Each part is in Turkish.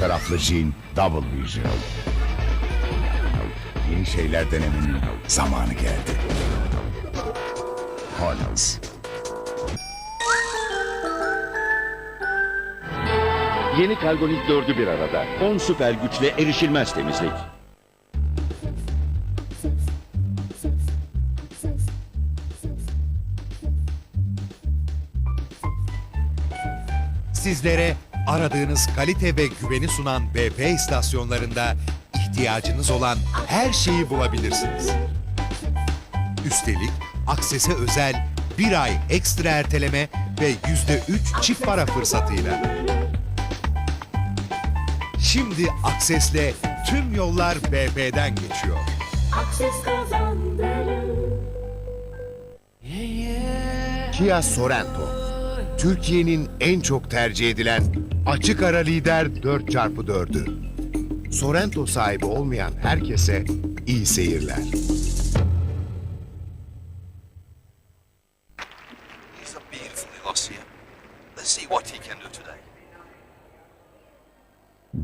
Taraflı jean Double Vision. Yeni şeyler denemenin zamanı geldi. Collins. Yeni Kalgonit 4'ü bir arada. 10 süper güçle erişilmez temizlik. Sizlere aradığınız kalite ve güveni sunan BP istasyonlarında ihtiyacınız olan her şeyi bulabilirsiniz. Üstelik Akses'e özel bir ay ekstra erteleme ve yüzde üç çift para fırsatıyla. Şimdi Akses'le tüm yollar BP'den geçiyor. Akses kazandırır. Kia Sorento. Türkiye'nin en çok tercih edilen açık ara lider 4x4'ü. Sorento sahibi olmayan herkese iyi seyirler. He's a beautiful Ossia. Let's see what he can do today.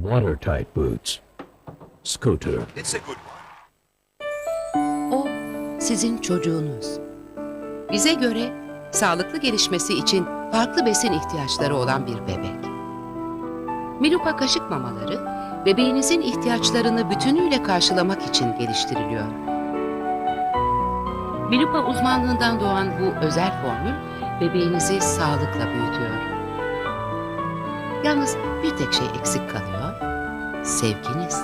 Watertight boots. Scooter. It's a good one. O sizin çocuğunuz. Bize göre sağlıklı gelişmesi için farklı besin ihtiyaçları olan bir bebek. Miluka kaşık mamaları bebeğinizin ihtiyaçlarını bütünüyle karşılamak için geliştiriliyor. Miluka uzmanlığından doğan bu özel formül bebeğinizi sağlıkla büyütüyor. Yalnız bir tek şey eksik kalıyor. Sevginiz.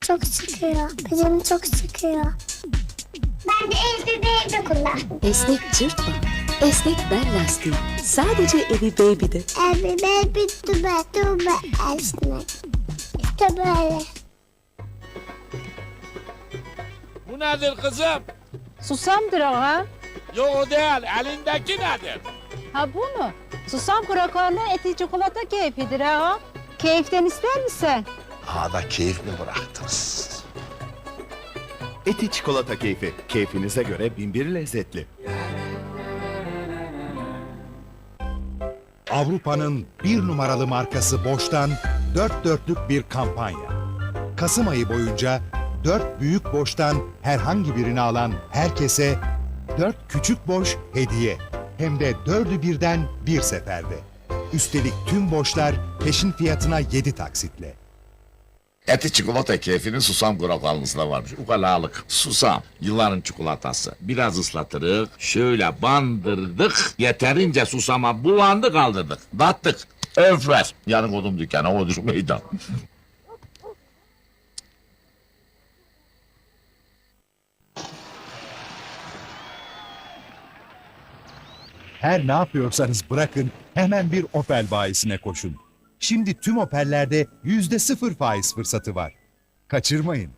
Çok sıkıyor. Canım çok sıkıyor. Evde kullan. Esnek cırt bant, esnek bel lastiği. Sadece Evi Baby'de. Evde baby tübe tübe esnek. İşte böyle. Bu nedir kızım? Susamdır ha. Yok o değil. Elindeki nedir? Ha bu mu? Susam krakerli eti çikolata keyfidir ha. Keyiften ister misin? Hada keyif mi bıraktınız? Eti çikolata keyfi. Keyfinize göre binbir lezzetli. Avrupa'nın bir numaralı markası Boş'tan dört dörtlük bir kampanya. Kasım ayı boyunca dört büyük boştan herhangi birini alan herkese dört küçük boş hediye. Hem de dördü birden bir seferde. Üstelik tüm boşlar peşin fiyatına 7 taksitle. Eti çikolata keyfinin susam kurakalınızda varmış. Ukalalık. Susam. Yılların çikolatası. Biraz ıslatırık. Şöyle bandırdık. Yeterince susama bulandı kaldırdık. Dattık. Öfver. Yarın odum dükkana o düşün meydan. Her ne yapıyorsanız bırakın hemen bir Opel bayisine koşun. Şimdi tüm Opel'lerde yüzde sıfır faiz fırsatı var. Kaçırmayın.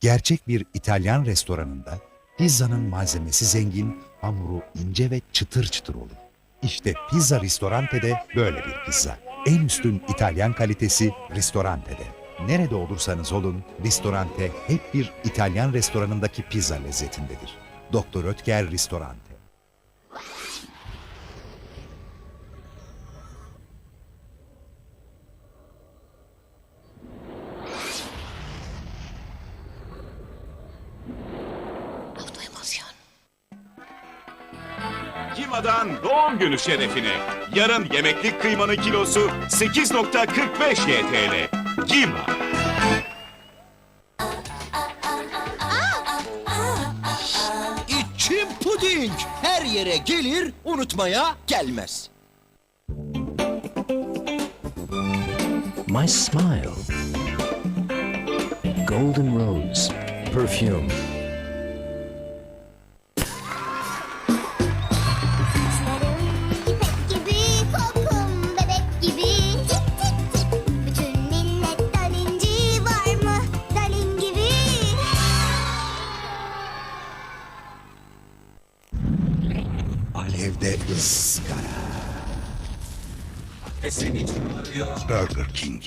Gerçek bir İtalyan restoranında pizzanın malzemesi zengin, hamuru ince ve çıtır çıtır olur. İşte Pizza Ristorante'de böyle bir pizza. En üstün İtalyan kalitesi Ristorante'de. Nerede olursanız olun, Ristorante hep bir İtalyan restoranındaki pizza lezzetindedir. Doktor Ötker Ristorante. Kima'dan doğum günü şerefine. Yarın yemeklik kıymanın kilosu 8.45 YTL. Kima. İçim puding. Her yere gelir, unutmaya gelmez. My smile. Golden rose. perfume. Alevde ızgara. Burger King.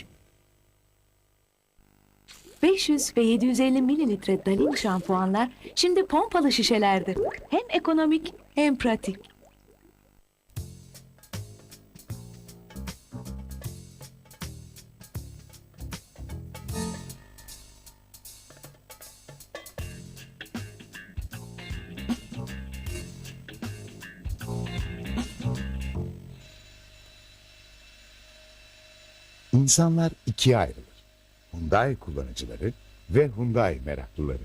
500 ve 750 mililitre Dalin şampuanlar şimdi pompalı şişelerde. Hem ekonomik hem pratik. İnsanlar ikiye ayrılır. Hyundai kullanıcıları ve Hyundai meraklıları.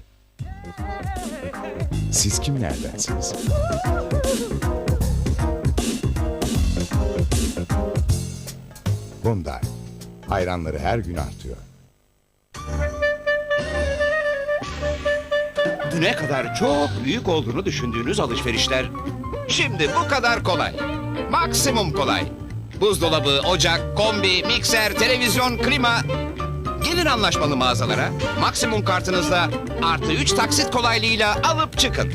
Siz kimlerdensiniz? Hyundai. Hayranları her gün artıyor. Düne kadar çok büyük olduğunu düşündüğünüz alışverişler şimdi bu kadar kolay. Maksimum kolay. Buzdolabı, ocak, kombi, mikser, televizyon, klima. Gelin anlaşmalı mağazalara maksimum kartınızla artı 3 taksit kolaylığıyla alıp çıkın.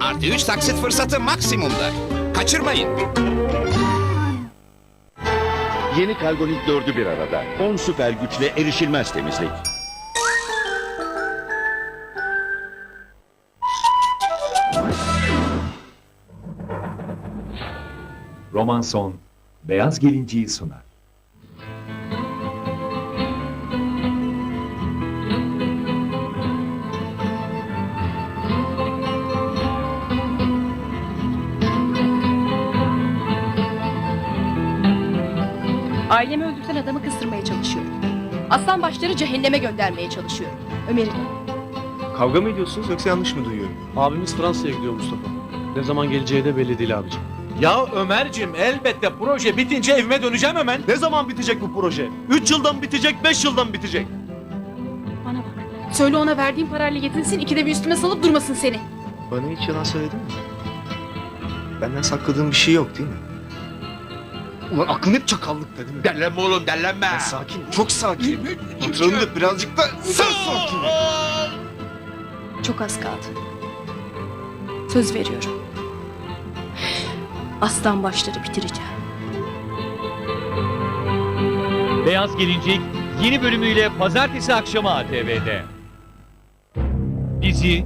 Artı 3 taksit fırsatı maksimumda. Kaçırmayın. Yeni Kalgonit dördü bir arada. 10 süper güçle erişilmez temizlik. Romanson, Beyaz Gelinciyi sunar. Ailemi öldürten adamı kıstırmaya çalışıyorum. Aslan başları cehenneme göndermeye çalışıyorum. Ömer'i Kavga mı ediyorsunuz yoksa yanlış mı duyuyorum? Abimiz Fransa'ya gidiyor Mustafa. Ne zaman geleceği de belli değil abicim. Ya Ömer'cim elbette proje bitince evime döneceğim hemen. Ne zaman bitecek bu proje? 3 yıldan bitecek, 5 yıldan bitecek. Bana bak. Söyle ona verdiğim parayla yetinsin ikide bir üstüme salıp durmasın seni. Bana hiç yalan söyledin mi? Benden sakladığın bir şey yok değil mi? Ulan aklın hep çakallıkta değil mi? Dellenme oğlum dellenme. Ben sakin, çok sakin. Patronum da birazcık da sen sakin. Çok az kaldı. Söz veriyorum. Aslan başları bitireceğim. Beyaz Gelincik yeni bölümüyle pazartesi akşamı ATV'de. Dizi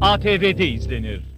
ATV'de izlenir.